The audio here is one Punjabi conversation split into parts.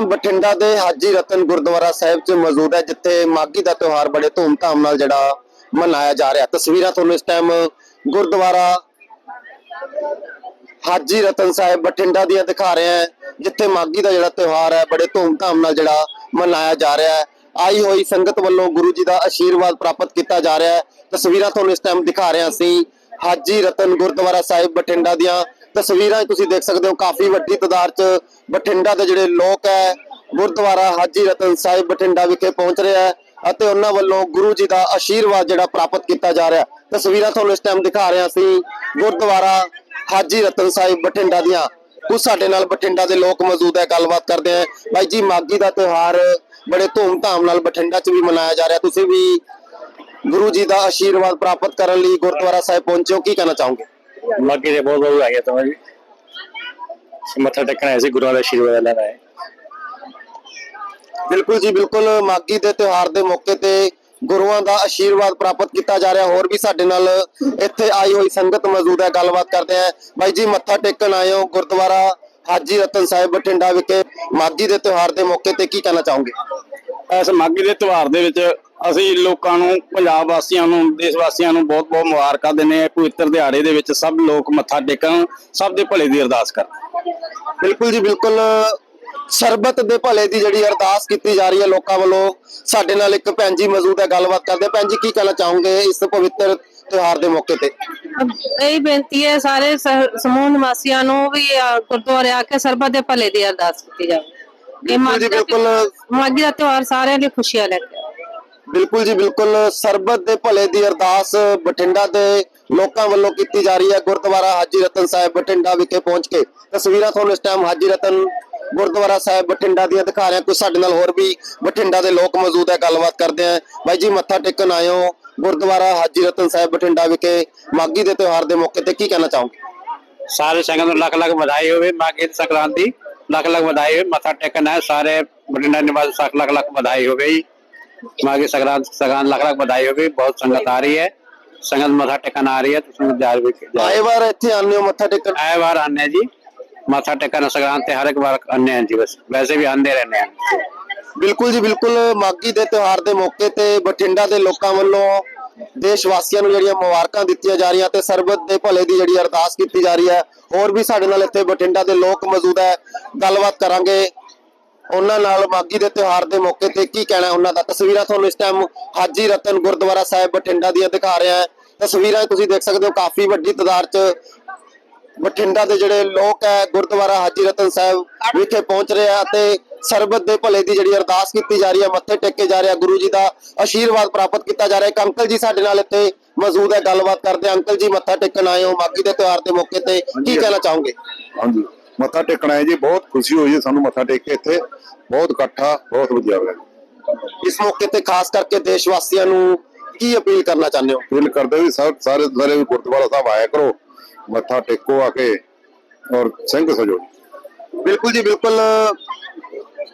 ਬਠਿੰਡਾ ਦੇ ਹਾਜੀ ਰਤਨ ਗੁਰਦੁਆਰਾ ਸਾਹਿਬ 'ਚ ਮੌਜੂਦ ਹੈ, ਜਿੱਥੇ ਮਾਗੀ ਦਾ ਤਿਉਹਾਰ ਬੜੇ ਧੂਮਧਾਮ ਨਾਲ ਜਿਹੜਾ ਮਨਾਇਆ ਜਾ ਰਿਹਾ। ਤਸਵੀਰਾਂ ਤੁਹਾਨੂੰ ਇਸ ਟਾਈਮ ਗੁਰਦੁਆਰਾ ਹਾਜੀ ਰਤਨ ਸਾਹਿਬ ਬਠਿੰਡਾ ਦੀਆਂ ਦਿਖਾ ਰਹੇ ਹਾਂ, ਜਿੱਥੇ ਮਾਗੀ ਦਾ ਜਿਹੜਾ ਤਿਉਹਾਰ ਹੈ, ਬੜੇ ਧੂਮਧਾਮ ਨਾਲ ਜਿਹੜਾ ਮਨਾਇਆ ਜਾ ਰਿਹਾ ਹੈ। ਆਈ ਹੋਈ ਸੰਗਤ ਵੱਲੋਂ ਗੁਰੂ ਜੀ ਦਾ ਆਸ਼ੀਰਵਾਦ ਪ੍ਰਾਪਤ ਕੀਤਾ ਜਾ ਰਿਹਾ ਹੈ। ਤਸਵੀਰਾਂ ਤੁਹਾਨੂੰ ਇਸ ਟਾਈਮ ਦਿਖਾ ਰਹੇ ਹਾਂ ਅਸੀਂ। ਹਾਜੀ ਰਤਨ ਗੁਰਦੁਆਰਾ ਸਾਹਿਬ ਬਠਿੰਡਾ ਦੀਆਂ ਤਸਵੀਰਾਂ ਤੁਸੀਂ ਦੇਖ ਸਕਦੇ ਹੋ, ਕਾਫੀ ਵੱਡੀ ਤਾਦਾਦ 'ਚ ਬਠਿੰਡਾ ਦੇ ਜਿਹੜੇ ਲੋਕ ਹੈ, ਗੁਰਦੁਆਰਾ ਹਾਜੀ ਰਤਨ ਸਾਹਿਬ ਬਠਿੰਡਾ ਵਿਖੇ ਪਹੁੰਚ ਰਿਹਾ ਹੈ ਅਤੇ ਉਹਨਾਂ ਵੱਲੋਂ ਗੁਰੂ ਜੀ ਦਾ ਆਸ਼ੀਰਵਾਦ ਜਿਹੜਾ ਪ੍ਰਾਪਤ ਕੀਤਾ ਜਾ ਰਿਹਾ। ਤਸਵੀਰਾਂ ਤੁਹਾਨੂੰ ਇਸ ਟਾਈਮ ਦਿਖਾ ਰਹੇ ਹਾਂ ਗੁਰਦੁਆਰਾ ਹਾਜੀ ਰਤਨ ਸਾਹਿਬ ਬਠਿੰਡਾ ਦੀਆਂ। ਕੁਝ ਸਾਡੇ ਨਾਲ ਬਠਿੰਡਾ ਦੇ ਲੋਕ ਮੌਜੂਦ ਹੈ, ਗੱਲਬਾਤ ਕਰਦੇ ਆ ਬਾਈ ਜੀ ਮਾਗੀ ਦਾ ਤਿਉਹਾਰ ਬੜੇ ਧੂਮ ਧਾਮ ਨਾਲ ਬਠਿੰਡਾ 'ਚ ਵੀ ਮਨਾਇਆ ਜਾ ਰਿਹਾ। ਤੁਸੀਂ ਵੀ ਗੁਰੂ ਜੀ ਦਾ ਆਸ਼ੀਰਵਾਦ ਪ੍ਰਾਪਤ ਕਰਨ ਲਈ ਗੁਰਦੁਆਰਾ ਸਾਹਿਬ ਪਹੁੰਚੇ ਹੋ, ਕੀ ਕਹਿਣਾ ਚਾਹੋਗੇ? ਮਾਗੀ ਦੇ ਬਹੁਤ ਬਹੁਤ ਆ ਗਿਆ ਤਾਂ ਜੀ। ਮੱਥਾ ਟੇਕਣਾ ਐਸੇ ਗੁਰੂਆਂ ਦਾ ਆਸ਼ੀਰਵਾਦ ਲੈਣਾ ਹੈ ਬਿਲਕੁਲ ਜੀ ਬਿਲਕੁਲ ਮਾਗੀ ਦੇ ਤਿਉਹਾਰ ਦੇ ਮੌਕੇ ਤੇ ਗੁਰੂਆਂ ਦਾ ਆਸ਼ੀਰਵਾਦ ਪ੍ਰਾਪਤ ਕੀਤਾ ਜਾ ਰਿਹਾ। ਹੋਰ ਵੀ ਸਾਡੇ ਨਾਲ ਇੱਥੇ ਆਈ ਹੋਈ ਸੰਗਤ ਮੌਜੂਦ ਹੈ ਗੱਲਬਾਤ ਕਰਦੇ ਆ ਬਾਈ ਜੀ ਮੱਥਾ ਟੇਕਣ ਆਏ ਹੋ ਗੁਰਦੁਆਰਾ ਹਾਜੀ ਰਤਨ ਸਾਹਿਬ ਬਠਿੰਡਾ ਵਿਖੇ। ਮਾਗੀ ਦੇ ਤਿਉਹਾਰ ਦੇ ਮੌਕੇ ਤੇ ਕੀ ਕਹਿਣਾ ਚਾਹੋਗੇ? ਇਸ ਮਾਗੀ ਦੇ ਤਿਉਹਾਰ ਦੇ ਵਿੱਚ ਅਸੀਂ ਲੋਕਾਂ ਨੂੰ ਪੰਜਾਬ ਵਾਸੀਆਂ ਨੂੰ ਦੇਸ਼ ਵਾਸੀਆਂ ਨੂੰ ਬਹੁਤ ਬਹੁਤ ਮੁਬਾਰਕਾਂ ਦਿੰਦੇ ਹਾਂ ਪਵਿੱਤਰ ਦਿਹਾੜੇ ਦੇ ਵਿੱਚ ਸਭ ਲੋਕ ਮੱਥਾ ਟੇਕਣ ਸਭ ਦੇ ਭਲੇ ਦੀ ਅਰਦਾਸ ਕਰਨ ਬਿਲਕੁਲ ਜੀ ਬਿਲਕੁਲ ਸਰਬਤ ਦੇ ਭਲੇ ਦੀ ਜਿਹੜੀ ਅਰਦਾਸ ਕੀਤੀ ਜਾ ਰਹੀ ਹੈ ਲੋਕਾਂ ਵੱਲੋਂ ਸਾਡੇ ਨਾਲ ਇੱਕ ਭੈਣ ਜੀ ਮੌਜੂਦ ਹੈ ਗੱਲਬਾਤ ਕਰਦੇ ਆ। ਭੈਣ ਜੀ ਕੀ ਕਹਿਣਾ ਚਾਹੋਗੇ ਇਸ ਪਵਿੱਤਰ ਤਿਉਹਾਰ ਦੇ ਮੌਕੇ ਤੇ ਇਹ ਬੇਨਤੀ ਹੈ ਸਾਰੇ ਸਮੂਹ ਨਿਵਾਸੀਆਂ ਨੂੰ ਵੀ ਆ, ਗੁਰਦੁਆਰੇ ਆ ਕੇ ਸਰਬਤ ਦੇ ਭਲੇ ਦੀ ਅਰਦਾਸ ਕੀਤੀ ਜਾਵੇ ਇਹ ਮਾਗੀ ਦਾ ਬਿਲਕੁਲ। ਮਾਗੀ ਦਾ ਤਿਉਹਾਰ ਸਾਰਿਆਂ ਲਈ ਖੁਸ਼ੀਆਂ ਲੈ ਕੇ। ਬਿਲਕੁਲ ਜੀ, ਬਿਲਕੁਲ ਸਰਬਤ ਦੇ ਭਲੇ ਦੀ ਅਰਦਾਸ ਬਠਿੰਡਾ ਦੇ ਲੋਕਾਂ ਵੱਲੋਂ ਕੀਤੀ ਜਾ ਰਹੀ ਹੈ। ਗੁਰਦੁਆਰਾ ਹਾਜੀ ਰਤਨ ਸਾਹਿਬ ਬਠਿੰਡਾ ਵਿਖੇ ਪਹੁੰਚ ਕੇ ਤਸਵੀਰਾਂ ਤੁਹਾਨੂੰ ਇਸ ਟਾਈਮ ਹਾਜੀ ਰਤਨ ਗੁਰਦੁਆਰਾ ਸਾਹਿਬ ਬਠਿੰਡਾ ਦੀਆਂ ਦਿਖਾ ਰਹੇ। ਹਾਂ ਸਾਡੇ ਨਾਲ ਹੋਰ ਵੀ ਬਠਿੰਡਾ ਦੇ ਲੋਕ ਮੌਜੂਦ ਹੈ, ਗੱਲਬਾਤ ਕਰਦੇ ਆ ਬਾਈ ਜੀ, ਮੱਥਾ ਟੇਕਣ ਆਏ ਹੋ ਗੁਰਦੁਆਰਾ ਹਾਜੀ ਰਤਨ ਸਾਹਿਬ ਬਠਿੰਡਾ ਵਿਖੇ। ਮਾਗੀ ਦੇ ਤਿਉਹਾਰ ਦੇ ਮੌਕੇ ਤੇ ਕੀ ਕਹਿਣਾ ਚਾਹੋਗੇ? ਸਾਰੇ ਸੰਗਤ ਨੂੰ ਲੱਖ ਲੱਖ ਵਧਾਈ ਹੋਵੇ ਮਾਗੀ ਦੀ ਸੰਕਰਾਂਤੀ ਲੱਖ ਲੱਖ ਵਧਾਈ ਹੋਵੇ, ਮੱਥਾ ਟੇਕਣ ਆਏ, ਸਾਰੇ ਬਠਿੰਡਾ ਨਿਵਾਸੀ ਲੱਖ ਲੱਖ ਵਧਾਈ ਹੋਵੇ ਮਾਗੀ ਸੰਕਰਾਂਤ ਸੰਗਰਾਂਤ ਲੱਖ ਲੱਖ ਵਧਾਈ ਹੋਵੇ ਬਹੁਤ ਸੰਗਤ ਆ ਰਹੀ ਹੈ ਸੰਗਤ ਮੱਥਾ ਟੇਕਣ ਆ ਰਹੀ ਹੈ ਤੁਸੀਂ ਜਾਰ ਵੀ ਆਏ ਵਾਰ ਇੱਥੇ ਆਉਂਦੇ ਹੋ ਮੱਥਾ ਟੇਕਣ ਆਏ ਵਾਰ ਆਨੇ ਜੀ ਮੱਥਾ ਟੇਕਣ ਸੰਗਰਾਂਤ ਤੇ ਹਰ ਇੱਕ ਵਾਰ ਆਨੇ ਹਾਂ ਜੀ ਬਸ ਵੈਸੇ ਵੀ ਆਂਦੇ ਰਹਿੰਦੇ ਹਾਂ ਬਿਲਕੁਲ ਜੀ ਬਿਲਕੁਲ ਮਾਗੀ ਦੇ ਤਿਉਹਾਰ ਦੇ ਮੌਕੇ ਤੇ ਬਠਿੰਡਾ ਦੇ ਲੋਕਾਂ ਵੱਲੋਂ ਦੇਸ਼ ਵਾਸੀਆਂ ਨੂੰ ਜਿਹੜੀਆਂ ਮੁਬਾਰਕਾਂ ਦਿੱਤੀਆਂ ਜਾ ਰਹੀਆਂ ਤੇ ਸਰਬਤ ਦੇ ਭਲੇ ਦੀ ਜਿਹੜੀ ਅਰਦਾਸ ਕੀਤੀ ਜਾ ਰਹੀ ਹੈ ਹੋਰ ਵੀ ਸਾਡੇ ਨਾਲ ਇੱਥੇ ਬਠਿੰਡਾ ਦੇ ਲੋਕ ਮੌਜੂਦ ਹੈ ਗੱਲਬਾਤ ਕਰਾਂਗੇ ਉਹਨਾਂ ਨਾਲ ਮਾਗੀ ਦੇ ਤਿਉਹਾਰ ਦੇ ਮੌਕੇ ਤੇ ਕੀ ਕਹਿਣਾ ਉਹਨਾਂ ਦਾ? ਤਸਵੀਰਾਂ ਤੁਹਾਨੂੰ ਇਸ ਟਾਈਮ ਹਾਜੀ ਰਤਨ ਗੁਰਦੁਆਰਾ ਸਾਹਿਬ ਬਠਿੰਡਾ ਦੀਆਂ ਦਿਖਾ ਰਿਹਾ ਹਾਂ। ਤਸਵੀਰਾਂ ਤੁਸੀਂ ਦੇਖ ਸਕਦੇ ਹੋ ਕਾਫੀ ਵੱਡੀ ਤਾਦਾਦ 'ਚ ਬਠਿੰਡਾ ਦੇ ਜਿਹੜੇ ਲੋਕ ਹੈ ਗੁਰਦੁਆਰਾ ਹਾਜੀ ਰਤਨ ਸਾਹਿਬ ਵਿਖੇ ਪਹੁੰਚ ਰਹੇ ਆ ਅਤੇ ਸਰਬਤ ਦੇ ਭਲੇ ਦੀ ਜਿਹੜੀ ਅਰਦਾਸ ਕੀਤੀ ਜਾ ਰਹੀ ਹੈ ਮੱਥੇ ਟੇਕੇ ਜਾ ਰਿਹਾ ਗੁਰੂ ਜੀ ਦਾ ਆਸ਼ੀਰਵਾਦ ਪ੍ਰਾਪਤ ਕੀਤਾ ਜਾ ਰਿਹਾ ਇੱਕ ਅੰਕਲ ਜੀ ਸਾਡੇ ਨਾਲ ਇੱਥੇ ਮੌਜੂਦ ਹੈ ਗੱਲਬਾਤ ਕਰਦੇ ਹਾਂ। ਅੰਕਲ ਜੀ ਮੱਥਾ ਟੇਕਣ ਆਏ ਹੋ ਮਾਗੀ ਦੇ ਤਿਉਹਾਰ ਦੇ ਮੌਕੇ ਤੇ ਕੀ ਕਹਿਣਾ ਚਾਹੋਗੇ? ਹਾਂਜੀ। ਮੱਥਾ ਟੇਕਣਾ ਹੈ ਜੀ ਬਹੁਤ ਖੁਸ਼ੀ ਹੋਈ ਹੈ ਸਾਨੂੰ ਮੱਥਾ ਟੇਕ ਕੇ ਇੱਥੇ। ਬਹੁਤ ਇਕੱਠਾ ਬਹੁਤ ਵਧੀਆ ਹੋਇਆ। ਇਸ ਮੌਕੇ ਤੇ ਖਾਸ ਕਰਕੇ ਦੇਸ਼ ਵਾਸੀਆਂ ਨੂੰ ਕੀ ਅਪੀਲ ਕਰਨਾ ਚਾਹੁੰਦੇ ਹੋ? ਫੀਲ ਕਰਦੇ ਵੀ ਸਭ ਸਾਰੇ ਸਾਰੇ ਗੁਰਦੁਆਰਾ ਸਾਹਿਬ ਆਇਆ ਕਰੋ ਮੱਥਾ ਟੇਕੋ ਆ ਕੇ ਔਰ ਸਿੰਘ ਸਜੋ। ਬਿਲਕੁਲ ਜੀ ਬਿਲਕੁਲ।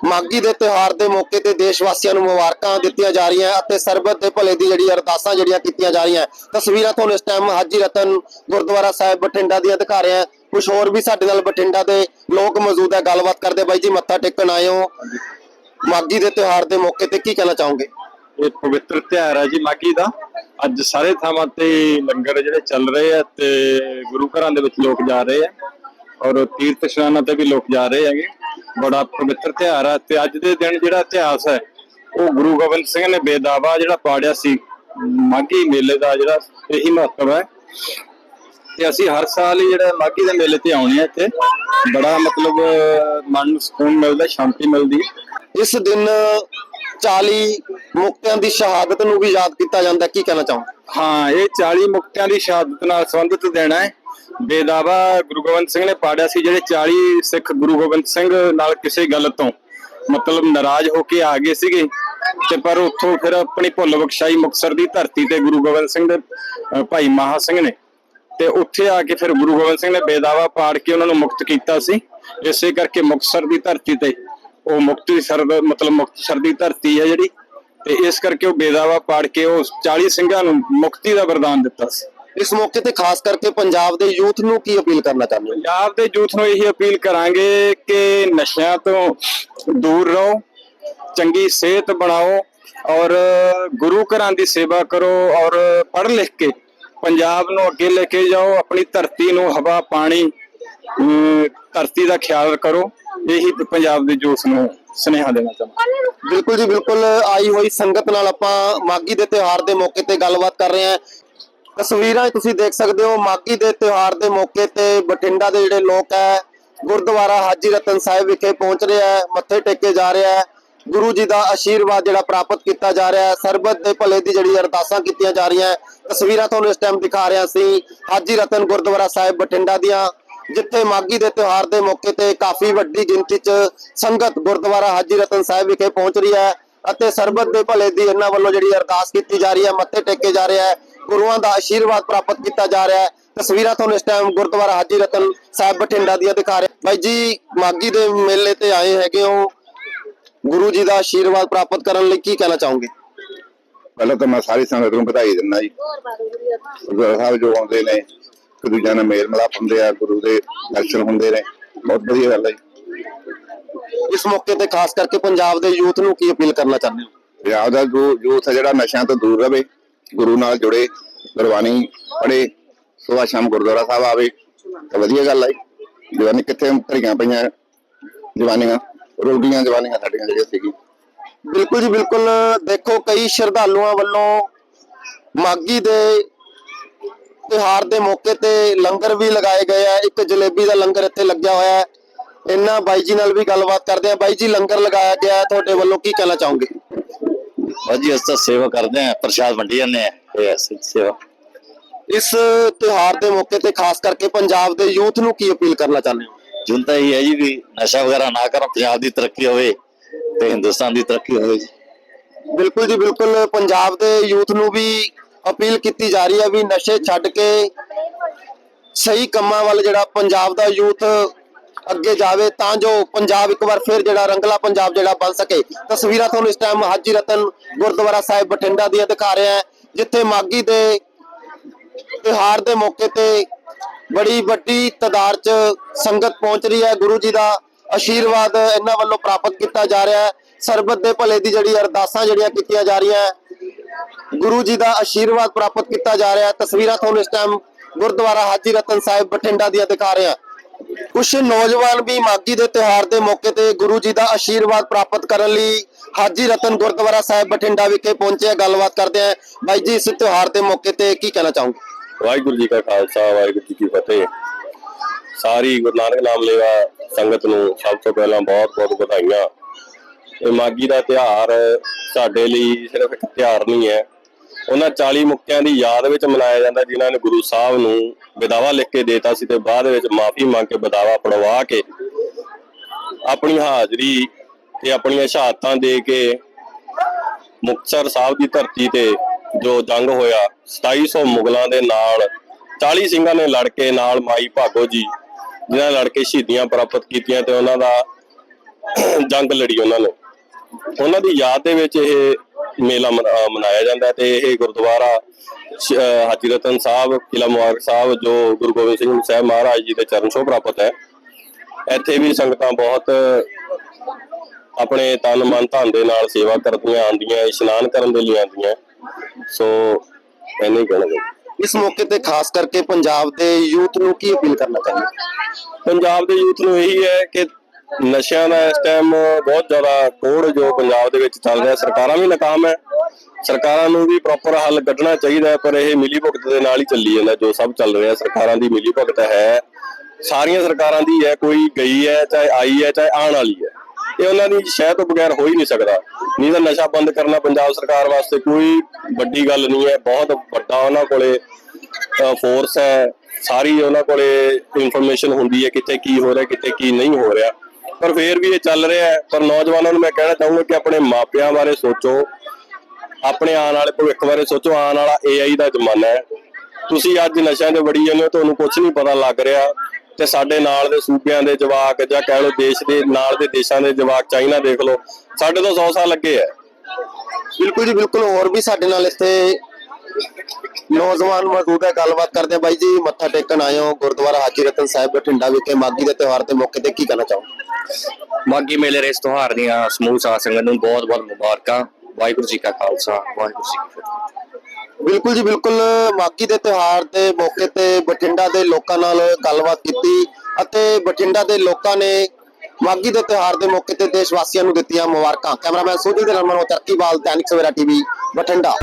ਮਾਗੀ ਦੇ ਤਿਉਹਾਰ ਦੇ ਮੌਕੇ ਤੇ ਦੇਸ਼ ਵਾਸੀਆਂ ਨੂੰ ਮੁਬਾਰਕਾਂ ਦਿੱਤੀਆਂ ਜਾ ਰਹੀਆਂ ਅਤੇ ਸਰਬਤ ਦੇ ਭਲੇ ਦੀ ਜਿਹੜੀ ਅਰਦਾਸਾਂ ਜਿਹੜੀਆਂ ਕੀਤੀਆਂ ਜਾ ਰਹੀਆਂ ਤਸਵੀਰਾਂ ਤੁਹਾਨੂੰ ਇਸ ਟਾਈਮ ਹਾਜੀ ਰਤਨ ਗੁਰਦੁਆਰਾ ਸਾਹਿਬ ਬਠਿੰਡਾ ਦੀਆਂ ਦਿਖਾ ਰਹੇ ਹਾਂ। ਕੁਝ ਹੋਰ ਵੀ ਸਾਡੇ ਨਾਲ ਬਠਿੰਡਾ ਦੇ ਲੋਕ ਮੌਜੂਦ ਹੈ। ਗੱਲਬਾਤ ਕਰਦੇ ਬਾਈ ਜੀ, ਮੱਥਾ ਟੇਕਣ ਆਏ ਹੋ। ਮਾਗੀ ਦੇ ਤਿਉਹਾਰ ਦੇ ਮੌਕੇ ਤੇ ਕੀ ਕਹਿਣਾ ਚਾਹੋਗੇ? ਇਹ ਪਵਿੱਤਰ ਤਿਉਹਾਰ ਹੈ ਜੀ ਮਾਗੀ ਦਾ। ਅੱਜ ਸਾਰੇ ਥਾਵਾਂ ਤੇ ਲੰਗਰ ਜਿਹੜੇ ਚੱਲ ਰਹੇ ਆ ਤੇ ਗੁਰੂ ਘਰਾਂ ਦੇ ਵਿੱਚ ਲੋਕ ਜਾ ਰਹੇ ਆ ਔਰ ਤੀਰਥ ਇਸ਼ਨਾਨਾਂ ਤੇ ਵੀ ਲੋਕ ਜਾ ਰਹੇ ਹੈਗੇ। ਬੜਾ ਪਵਿੱਤਰ ਤਿਉਹਾਰ ਹੈ ਤੇ ਅੱਜ ਦੇ ਦਿਨ ਜਿਹੜਾ ਇਤਿਹਾਸ ਹੈ, ਉਹ ਗੁਰੂ ਗੋਬਿੰਦ ਸਿੰਘ ਨੇ ਬੇਦਾਵਾ ਜਿਹੜਾ ਪਾੜਿਆ ਸੀ ਮਾਗੀ ਮੇਲੇ ਦਾ ਜਿਹੜਾ ਇਹੀ ਮਹੱਤਵ ਹੈ। ਤੇ ਅਸੀਂ ਹਰ ਸਾਲ ਹੀ ਜਿਹੜਾ ਮਾਗੀ ਦੇ ਮੇਲੇ ਤੇ ਆਉਣੇ ਆ ਇੱਥੇ। ਬੜਾ ਮਤਲਬ, ਮਨ ਨੂੰ ਸਕੂਨ ਮਿਲਦਾ, ਸ਼ਾਂਤੀ ਮਿਲਦੀ। ਇਸ ਦਿਨ 40 ਮੁਕਤਿਆਂ ਦੀ ਸ਼ਹਾਦਤ ਨੂੰ ਵੀ ਯਾਦ ਕੀਤਾ ਜਾਂਦਾ, ਕੀ ਕਹਿਣਾ ਚਾਹੋਗੇ? ਹਾਂ, ਇਹ 40 ਮੁਕਤਿਆਂ ਦੀ ਸ਼ਹਾਦਤ ਨਾਲ ਸੰਬੰਧਿਤ ਦਿਨ ਹੈ। ਬੇਦਾਵਾ ਗੁਰੂ ਗੋਬਿੰਦ ਸਿੰਘ ਨੇ ਪਾੜਿਆ ਸੀ ਜਿਹੜੇ 40 ਸਿੱਖ ਗੁਰੂ ਗੋਬਿੰਦ ਸਿੰਘ ਨਾਲ ਕਿਸੇ ਗੱਲ ਤੋਂ ਮਤਲਬ ਨਾਰਾਜ਼ ਹੋ ਕੇ ਆ ਗਏ ਸੀਗੇ। ਤੇ ਪਰ ਉੱਥੋਂ ਫਿਰ ਆਪਣੀ ਭੁੱਲ ਬਖਸ਼ਾਈ ਮੁਕਤਸਰ ਦੀ ਧਰਤੀ ਤੇ ਗੁਰੂ ਗੋਬਿੰਦ ਸਿੰਘ ਦੇ ਭਾਈ ਮਹਾ ਸਿੰਘ ਨੇ। ਤੇ ਉੱਥੇ ਆ ਕੇ ਫਿਰ ਗੁਰੂ ਗੋਬਿੰਦ ਸਿੰਘ ਨੇ ਬੇਦਾਵਾ ਪਾੜ ਕੇ ਉਹਨਾਂ ਨੂੰ ਮੁਕਤ ਕੀਤਾ ਸੀ। ਇਸੇ ਕਰਕੇ ਮੁਕਤਸਰ ਦੀ ਧਰਤੀ ਤੇ ਉਹ ਮੁਕਤੀ ਸਰ ਮਤਲਬ ਮੁਕਤਸਰ ਦੀ ਧਰਤੀ ਹੈ ਜਿਹੜੀ। ਤੇ ਇਸ ਕਰਕੇ ਉਹ ਬੇਦਾਵਾ ਪਾੜ ਕੇ ਉਹ 40 ਸਿੰਘਾਂ ਨੂੰ ਮੁਕਤੀ ਦਾ ਵਰਦਾਨ ਦਿੱਤਾ ਸੀ। ਇਸ ਮੌਕੇ ਤੇ ਖਾਸ ਕਰਕੇ ਪੰਜਾਬ ਦੇ ਯੂਥ ਨੂੰ ਕੀ ਅਪੀਲ ਕਰਨਾ ਚਾਹੁੰਦੇ ਹੋ? ਪੰਜਾਬ ਦੇ ਯੂਥ ਨੂੰ ਇਹੀ ਅਪੀਲ ਕਰਾਂਗੇ ਕਿ ਨਸ਼ਿਆਂ ਤੋਂ ਦੂਰ ਰਹੋ ਚੰਗੀ ਸਿਹਤ ਬਣਾਓ ਔਰ ਗੁਰੂ ਘਰਾਂ ਦੀ ਸੇਵਾ ਕਰੋ ਔਰ ਪੜ੍ਹ ਲਿਖ ਕੇ ਪੰਜਾਬ ਨੂੰ ਅੱਗੇ ਲੈ ਕੇ ਜਾਓ ਆਪਣੀ ਧਰਤੀ ਨੂੰ ਹਵਾ ਪਾਣੀ ਧਰਤੀ ਦਾ ਖਿਆਲ ਕਰੋ। ਇਹੀ ਪੰਜਾਬ ਦੇ ਜੋਸ਼ ਨੂੰ ਸੁਨੇਹਾ ਦੇਣਾ ਚਾਹੁੰਦਾ। ਬਿਲਕੁਲ ਜੀ ਬਿਲਕੁਲ ਆਈ ਹੋਈ ਸੰਗਤ ਨਾਲ ਆਪਾਂ ਮਾਗੀ ਦੇ ਤਿਉਹਾਰ ਦੇ ਮੌਕੇ ਤੇ ਗੱਲਬਾਤ ਕਰ ਰਹੇ ਹਾਂ। ਤਸਵੀਰਾਂ ਤੁਸੀਂ ਦੇਖ ਸਕਦੇ ਹੋ ਮਾਗੀ ਦੇ ਤਿਉਹਾਰ ਦੇ ਮੌਕੇ ਤੇ ਬਠਿੰਡਾ ਦੇ ਜਿਹੜੇ ਲੋਕ ਹੈ, ਗੁਰਦੁਆਰਾ ਹਾਜੀ ਰਤਨ ਸਾਹਿਬ ਵਿਖੇ ਪਹੁੰਚ ਰਿਹਾ ਹੈ, ਮੱਥੇ ਟੇਕੇ ਜਾ ਰਿਹਾ ਹੈ। ਗੁਰੂ ਜੀ ਦਾ ਆਸ਼ੀਰਵਾਦ ਜਿਹੜਾ ਪ੍ਰਾਪਤ ਕੀਤਾ ਜਾ ਰਿਹਾ ਹੈ, ਸਰਬਤ ਦੇ ਭਲੇ ਦੀ ਜਿਹੜੀ ਅਰਦਾਸਾਂ ਕੀਤੀਆਂ ਜਾ ਰਹੀਆਂ ਤਸਵੀਰਾਂ ਤੁਹਾਨੂੰ ਇਸ ਟਾਈਮ ਦਿਖਾ ਰਿਹਾ ਸੀ, ਹਾਜੀ ਰਤਨ ਗੁਰਦੁਆਰਾ ਸਾਹਿਬ ਬਠਿੰਡਾ ਦੀਆਂ, ਜਿੱਥੇ ਮਾਗੀ ਦੇ ਤਿਉਹਾਰ ਦੇ ਮੌਕੇ ਤੇ ਕਾਫੀ ਵੱਡੀ ਗਿਣਤੀ 'ਚ ਸੰਗਤ ਗੁਰਦੁਆਰਾ ਹਾਜੀ ਰਤਨ ਸਾਹਿਬ ਵਿਖੇ ਪਹੁੰਚ ਰਹੀ ਹੈ ਅਤੇ ਸਰਬਤ ਦੇ ਭਲੇ ਦੀ ਇਹਨਾਂ ਵੱਲੋਂ ਜਿਹੜੀ ਅਰਦਾਸ ਕੀਤੀ ਜਾ ਰਹੀ ਹੈ, ਮੱਥੇ ਟੇਕੇ ਜਾ ਰਿਹਾ ਹੈ। ਗੁਰੂਆਂ ਦਾ ਆਸ਼ੀਰਵਾਦ ਪ੍ਰਾਪਤ ਕੀਤਾ ਜਾ ਰਿਹਾ ਹੈ। ਤਸਵੀਰਾਂ ਤੁਹਾਨੂੰ ਇਸ ਟਾਈਮ ਗੁਰਦੁਆਰਾ ਹਾਜੀ ਰਤਨ ਸਾਹਿਬ ਬਠਿੰਡਾ ਦੀਆਂ ਦਿਖਾ ਰਿਹਾ। ਬਾਈ ਜੀ ਮਾਗੀ ਦੇ ਮੇਲੇ ਤੇ ਆਏ ਹੈਗੇ ਹੋ। ਗੁਰੂ ਜੀ ਦਾ ਆਸ਼ੀਰਵਾਦ ਪ੍ਰਾਪਤ ਕਰਨ ਲਈ ਕੀ ਕਹਿਣਾ ਚਾਹੋਗੇ? ਪਹਿਲਾਂ ਤਾਂ ਮੈਂ ਸਾਰੀ ਸੰਗਤ ਨੂੰ ਵਧਾਈ ਦਿੰਦਾ ਜੀ। ਗੁਰਦੁਆਰਾ ਸਾਹਿਬ ਜੋ ਆਉਂਦੇ ਨੇ ਇੱਕ ਦੂਜਿਆਂ ਨਾਲ ਮੇਲ ਮਿਲਾਪ ਹੁੰਦੇ ਆ ਗੁਰੂ ਦੇ ਦਰਸ਼ਨ ਹੁੰਦੇ ਨੇ। ਬਹੁਤ ਵਧੀਆ ਗੱਲ ਹੈ ਇਸ ਮੌਕੇ ਤੇ ਖਾਸ ਕਰਕੇ ਪੰਜਾਬ ਦੇ ਯੂਥ ਨੂੰ ਕੀ ਅਪੀਲ ਕਰਨਾ ਚਾਹੁੰਦੇ ਹੋ? ਪੰਜਾਬ ਦਾ ਜੋ ਯੂਥ ਹੈ ਜਿਹੜਾ ਨਸ਼ਿਆਂ ਤੋਂ ਦੂਰ ਰਵੇ ਗੁਰੂ ਨਾਲ ਜੁੜੇ, ਗੁਰਬਾਣੀ ਪੜ੍ਹੇ ਸੁਬਾਹ ਸ਼ਾਮ ਗੁਰਦੁਆਰਾ ਸਾਹਿਬ ਆਵੇ, ਤਾਂ ਵਧੀਆ ਗੱਲ ਹੈ ਜਵਾਨੀ ਕਿੱਥੇ ਭਰੀਆਂ ਪਈਆਂ ਜਵਾਨੀਆਂ ਰੋਡੀਆਂ ਜਵਾਨੀਆਂ ਸਾਡੀਆਂ ਜਿਹੜੀਆਂ ਸੀਗੀ ਬਿਲਕੁਲ ਜੀ, ਬਿਲਕੁਲ। ਦੇਖੋ, ਕਈ ਸ਼ਰਧਾਲੂਆਂ ਵੱਲੋਂ ਮਾਗੀ ਦੇ ਤਿਉਹਾਰ ਦੇ ਮੌਕੇ ਤੇ ਲੰਗਰ ਵੀ ਲਗਾਏ ਗਏ ਆ। ਇੱਕ ਜਲੇਬੀ ਦਾ ਲੰਗਰ ਇੱਥੇ ਲੱਗਿਆ ਹੋਇਆ ਹੈ। ਇਹਨਾਂ ਬਾਈ ਜੀ ਨਾਲ ਵੀ ਗੱਲਬਾਤ ਕਰਦੇ ਆ। ਬਾਈ ਜੀ, ਲੰਗਰ ਲਗਾਇਆ ਗਿਆ ਤੁਹਾਡੇ ਵੱਲੋਂ ਕੀ ਕਹਿਣਾ ਚਾਹੋਗੇ? ਭਾਜੀ ਅਸੀਂ ਤਾਂ ਸੇਵਾ ਕਰਦੇ ਆ ਪ੍ਰਸ਼ਾਦ ਵੰਡੀ ਜਾਂਦੇ ਆ ਇਹ ਐਸੀ ਸੇਵਾ। ਇਸ ਤਿਉਹਾਰ ਦੇ ਮੌਕੇ ਤੇ ਖਾਸ ਕਰਕੇ ਪੰਜਾਬ ਦੇ ਯੂਥ ਨੂੰ ਕੀ ਅਪੀਲ ਕਰਨਾ ਚਾਹੁੰਦੇ ਹੋ? ਜੁਨਤਾ ਇਹ ਹੈ ਜੀ ਵੀ ਨਸ਼ਾ ਵਗੈਰਾ ਨਾ ਕਰਨ ਪੰਜਾਬ ਦੀ ਤਰੱਕੀ ਹੋਵੇ ਤੇ ਹਿੰਦੁਸਤਾਨ ਦੀ ਤਰੱਕੀ ਹੋਵੇ ਜੀ। ਬਿਲਕੁਲ ਜੀ ਬਿਲਕੁਲ। ਪੰਜਾਬ ਦੇ ਯੂਥ ਨੂੰ ਵੀ ਅਪੀਲ ਕੀਤੀ ਜਾ ਰਹੀ ਹੈ ਵੀ ਨਸ਼ੇ ਛੱਡ ਕੇ ਸਹੀ ਕੰਮਾਂ ਵੱਲ ਜਿਹੜਾ ਪੰਜਾਬ ਦਾ ਯੂਥ ਅੱਗੇ ਜਾਵੇ ਤਾਂ ਜੋ ਪੰਜਾਬ ਇੱਕ ਵਾਰ ਫਿਰ ਜਿਹੜਾ ਰੰਗਲਾ ਪੰਜਾਬ ਜਿਹੜਾ ਬਣ ਸਕੇ। ਤਸਵੀਰਾਂ ਤੁਹਾਨੂੰ ਇਸ ਟਾਈਮ ਹਾਜੀ ਰਤਨ ਗੁਰਦੁਆਰਾ ਸਾਹਿਬ ਬਠਿੰਡਾ ਦੀਆਂ ਦਿਖਾ ਰਿਹਾ ਹੈ, ਜਿੱਥੇ ਮਾਗੀ ਦੇ ਤਿਉਹਾਰ ਦੇ ਮੌਕੇ ਤੇ ਬੜੀ ਵੱਡੀ ਤਾਦਾਦ 'ਚ ਸੰਗਤ ਪਹੁੰਚ ਰਹੀ ਹੈ। ਗੁਰੂ ਜੀ ਦਾ ਆਸ਼ੀਰਵਾਦ ਇਹਨਾਂ ਵੱਲੋਂ ਪ੍ਰਾਪਤ ਕੀਤਾ ਜਾ ਰਿਹਾ ਹੈ। ਸਰਬਤ ਦੇ ਭਲੇ ਦੀ ਜਿਹੜੀ ਅਰਦਾਸਾਂ ਜਿਹੜੀਆਂ ਕੀਤੀਆਂ ਜਾ ਰਹੀਆਂ ਗੁਰੂ ਜੀ ਦਾ ਆਸ਼ੀਰਵਾਦ ਪ੍ਰਾਪਤ ਕੀਤਾ ਜਾ ਰਿਹਾ ਤਸਵੀਰਾਂ ਤੁਹਾਨੂੰ ਇਸ ਟਾਈਮ ਗੁਰਦੁਆਰਾ ਹਾਜੀ ਰਤਨ ਸਾਹਿਬ ਬਠਿੰਡਾ ਦੀਆਂ ਦਿਖਾ ਰਿਹਾ ਕੁਝ ਨੌਜਵਾਨ ਵੀ ਮਾਘੀ ਦੇ ਤਿਉਹਾਰ ਦੇ ਮੌਕੇ ਤੇ ਗੁਰੂ ਜੀ ਦਾ ਆਸ਼ੀਰਵਾਦ ਪ੍ਰਾਪਤ ਕਰਨ ਲਈ ਹਾਜੀ ਰਤਨ ਗੁਰਦੁਆਰਾ ਸਾਹਿਬ ਬਠਿੰਡਾ ਵਿਖੇ ਪਹੁੰਚੇ ਗੱਲਬਾਤ ਕਰਦੇ ਆ ਬਾਈ ਜੀ, ਇਸ ਤਿਉਹਾਰ ਦੇ ਮੌਕੇ ਤੇ ਕੀ ਕਹਿਣਾ ਚਾਹੋਗੇ? ਵਾਹਿਗੁਰੂ ਜੀ ਕਾ ਖਾਲਸਾ, ਵਾਹਿਗੁਰੂ ਜੀ ਕੀ ਫਤਿਹ। ਸਾਰੀ ਗੁਰੂ ਨਾਨਕ ਨਾਮ ਲੇਵਾ ਸੰਗਤ ਨੂੰ ਸਭ ਤੋਂ ਪਹਿਲਾਂ ਬਹੁਤ ਬਹੁਤ ਵਧਾਈਆਂ। ਇਹ ਮਾਗੀ ਦਾ ਤਿਉਹਾਰ ਸਾਡੇ ਲਈ ਸਿਰਫ ਇੱਕ ਤਿਉਹਾਰ ਨਹੀਂ ਹੈ ਉਹਨਾਂ 40 ਮੁਕਤਿਆਂ ਦੀ ਯਾਦ ਵਿੱਚ ਮਨਾਇਆ ਜਾਂਦਾ, ਜਿਨ੍ਹਾਂ ਨੇ ਗੁਰੂ ਸਾਹਿਬ ਨੂੰ ਵਿਦਾਵਾ ਲਿਖ ਕੇ ਦੇਤਾ ਸੀ ਤੇ ਬਾਅਦ ਵਿੱਚ ਮਾਫੀ ਮੰਗ ਕੇ ਵਿਦਾਵਾ ਪੜਵਾ ਕੇ ਆਪਣੀ ਹਾਜ਼ਰੀ ਤੇ ਆਪਣੀਆਂ ਸ਼ਹਾਦਤਾਂ ਦੇ ਕੇ ਮੁਕਤਸਰ ਸਾਹਿਬ ਦੀ ਧਰਤੀ ਤੇ ਜੋ ਜੰਗ ਹੋਇਆ 2700 ਮੁਗਲਾਂ ਦੇ ਨਾਲ 40 ਸਿੰਘਾਂ ਨੇ ਲੜ ਕੇ ਨਾਲ ਮਾਈ ਭਾਗੋ ਜੀ, ਜਿਨ੍ਹਾਂ ਨੇ ਲੜ ਕੇ ਸ਼ਹੀਦੀਆਂ ਪ੍ਰਾਪਤ ਕੀਤੀਆਂ ਤੇ ਉਹਨਾਂ ਦਾ ਜੰਗ ਲੜੀ ਉਹਨਾਂ ਨੇ। ਉਹਨਾਂ ਦੀ ਯਾਦ ਦੇ ਵਿੱਚ ਇਹ ਮੇਲਾ ਮਨਾ- ਅਹ ਮਨਾਇਆ ਜਾਂਦਾ ਹੈ ਤੇ ਇਹ ਗੁਰਦੁਆਰਾ ਸ਼- ਅਹ ਹਾਜੀ ਰਤਨ ਸਾਹਿਬ ਕਿਲਾ ਮੁਬਾਰਕ ਸਾਹਿਬ ਜੋ ਗੁਰੂ ਗੋਬਿੰਦ ਸਿੰਘ ਸਾਹਿਬ ਮਹਾਰਾਜ ਜੀ ਦੇ ਚਰਨ ਛੋਹ ਪ੍ਰਾਪਤ ਹੈ ਇੱਥੇ ਵੀ ਸੰਗਤਾਂ ਬਹੁਤ ਆਪਣੇ ਤਨ ਮਨ ਧਨ ਦੇ ਨਾਲ ਸੇਵਾ ਕਰਦੀਆਂ ਆਉਂਦੀਆਂ ਇਸ਼ਨਾਨ ਕਰਨ ਦੇ ਲਈ ਆਉਂਦੀਆਂ ਸੋ ਐਨੇ ਹੀ ਕਹਿਣਾ ਚਾਹੁੰਦਾ ਇਸ ਮੌਕੇ ਤੇ ਖਾਸ ਕਰਕੇ ਪੰਜਾਬ ਦੇ ਯੂਥ ਨੂੰ ਕੀ ਅਪੀਲ ਕਰਨਾ ਚਾਹੁੰਦੇ ਪੰਜਾਬ ਦੇ ਯੂਥ ਨੂੰ ਇਹੀ ਹੈ ਕਿ ਨਸ਼ਿਆਂ ਦਾ ਇਸ ਟਾਈਮ ਬਹੁਤ ਜ਼ਿਆਦਾ ਕੋੜ ਜੋ ਪੰਜਾਬ ਦੇ ਵਿੱਚ ਚੱਲ ਰਿਹਾ, ਸਰਕਾਰਾਂ ਵੀ ਨਾਕਾਮ ਹੈ। ਸਰਕਾਰਾਂ ਨੂੰ ਵੀ ਪ੍ਰੋਪਰ ਹੱਲ ਕੱਢਣਾ ਚਾਹੀਦਾ ਪਰ ਇਹ ਮਿਲੀ ਭੁਗਤ ਦੇ ਨਾਲ ਹੀ ਚੱਲੀ ਜਾਂਦਾ ਜੋ ਸਭ ਚੱਲ ਰਿਹਾ, ਸਰਕਾਰਾਂ ਦੀ ਮਿਲੀ ਭੁਗਤ ਹੈ। ਸਾਰੀਆਂ ਸਰਕਾਰਾਂ ਦੀ ਹੈ, ਕੋਈ ਗਈ ਹੈ, ਚਾਹੇ ਆਈ ਹੈ, ਚਾਹੇ ਆਉਣ ਵਾਲੀ ਹੈ। ਇਹ ਉਹਨਾਂ ਦੀ ਸ਼ਹਿ ਤੋਂ ਬਗੈਰ ਹੋ ਹੀ ਨਹੀਂ ਸਕਦਾ। ਨਹੀਂ ਤਾਂ ਨਸ਼ਾ ਬੰਦ ਕਰਨਾ ਪੰਜਾਬ ਸਰਕਾਰ ਵਾਸਤੇ ਕੋਈ ਵੱਡੀ ਗੱਲ ਨਹੀਂ ਹੈ, ਬਹੁਤ ਵੱਡਾ ਉਹਨਾਂ ਕੋਲੇ ਫੋਰਸ ਹੈ। ਸਾਰੀ ਉਹਨਾਂ ਕੋਲੇ ਇਨਫੋਰਮੇਸ਼ਨ ਹੁੰਦੀ ਹੈ, ਕਿੱਥੇ ਕੀ ਹੋ ਰਿਹਾ, ਕਿੱਥੇ ਕੀ ਨਹੀਂ ਹੋ ਰਿਹਾ। ਪਰ ਫੇਰ ਵੀ ਇਹ ਚੱਲ ਰਿਹਾ ਹੈ। ਪਰ ਨੌਜਵਾਨਾਂ ਨੂੰ ਮੈਂ ਕਹਿਣਾ ਚਾਹੂੰਗਾ ਕਿ ਆਪਣੇ ਮਾਪਿਆਂ ਬਾਰੇ ਸੋਚੋ। ਆਪਣੇ ਆਉਣ ਵਾਲੇ ਭਵਿੱਖ ਬਾਰੇ ਸੋਚੋ। ਆਉਣ ਵਾਲਾ AI ਦਾ ਜ਼ਮਾਨਾ ਹੈ। ਤੁਸੀਂ ਅੱਜ ਨਸ਼ਿਆਂ ਦੇ ਵੜੀ ਜਾਂਦੇ ਹੋ, ਤੁਹਾਨੂੰ ਕੁਝ ਨਹੀਂ ਪਤਾ ਲੱਗ ਰਿਹਾ। ਤੇ ਸਾਡੇ ਨਾਲ ਦੇ ਸੂਬਿਆਂ ਦੇ ਜਵਾਕ ਜਾਂ ਕਹਿ ਲਓ ਦੇਸ਼ ਦੇ ਨਾਲ ਦੇ ਦੇਸ਼ਾਂ ਦੇ ਜਵਾਕ ਚਾਈਨਾ ਦੇਖ ਲਓ। ਸਾਡੇ ਤੋਂ 100 ਸਾਲ ਅੱਗੇ ਹੈ। ਬਿਲਕੁਲ ਜੀ, ਬਿਲਕੁਲ। ਹੋਰ ਵੀ ਸਾਡੇ ਨਾਲ ਇੱਥੇ ਨੌਜਵਾਨ ਮੌਜੂਦ ਹੈ ਗੱਲਬਾਤ ਕਰਦੇ ਆ ਬਾਈ ਜੀ ਮੱਥਾ ਟੇਕਣ ਆਏ ਹੋ ਗੁਰਦੁਆਰਾ ਹਾਜੀ ਰਤਨ ਸਾਹਿਬ ਬਠਿੰਡਾ ਵਿਖੇ। ਮਾਗੀ ਦੇ ਤਿਉਹਾਰ ਦੇ ਮੌਕੇ ਤੇ ਕੀ ਕਹਿਣਾ ਚਾਹੋ ਮਾਗੀ ਮੇਲੇ ਦੇ ਇਸ ਤਿਉਹਾਰ ਦੀਆਂ ਸਮੂਹ ਸਾਧ ਸੰਗਤ ਨੂੰ ਬਹੁਤ ਬਹੁਤ ਮੁਬਾਰਕਾਂ। ਵਾਹਿਗੁਰੂ ਜੀ ਕਾ ਖਾਲਸਾ ਵਾਹਿਗੁਰੂ ਜੀ ਕੀ ਫਤਿਹ। ਬਿਲਕੁਲ ਜੀ ਬਿਲਕੁਲ। ਮਾਗੀ ਦੇ ਤਿਉਹਾਰ ਦੇ ਮੌਕੇ ਤੇ ਬਠਿੰਡਾ ਦੇ ਲੋਕਾਂ ਨਾਲ ਗੱਲਬਾਤ ਕੀਤੀ ਅਤੇ ਬਠਿੰਡਾ ਦੇ ਲੋਕਾਂ ਨੇ ਮਾਗੀ ਦੇ ਤਿਉਹਾਰ ਦੇ ਮੌਕੇ ਤੇ ਦੇਸ਼ ਵਾਸੀਆਂ ਨੂੰ ਦਿੱਤੀਆਂ ਮੁਬਾਰਕਾਂ। ਕੈਮਰਾਮੈਨ ਸੋਢੀ ਦੇ ਨਾਲ ਮਨੋ ਤਰਕੀਵਾਲ ਦੈਨਿਕ ਸਵੇਰਾ ਟੀਵੀ ਬਠਿੰਡਾ।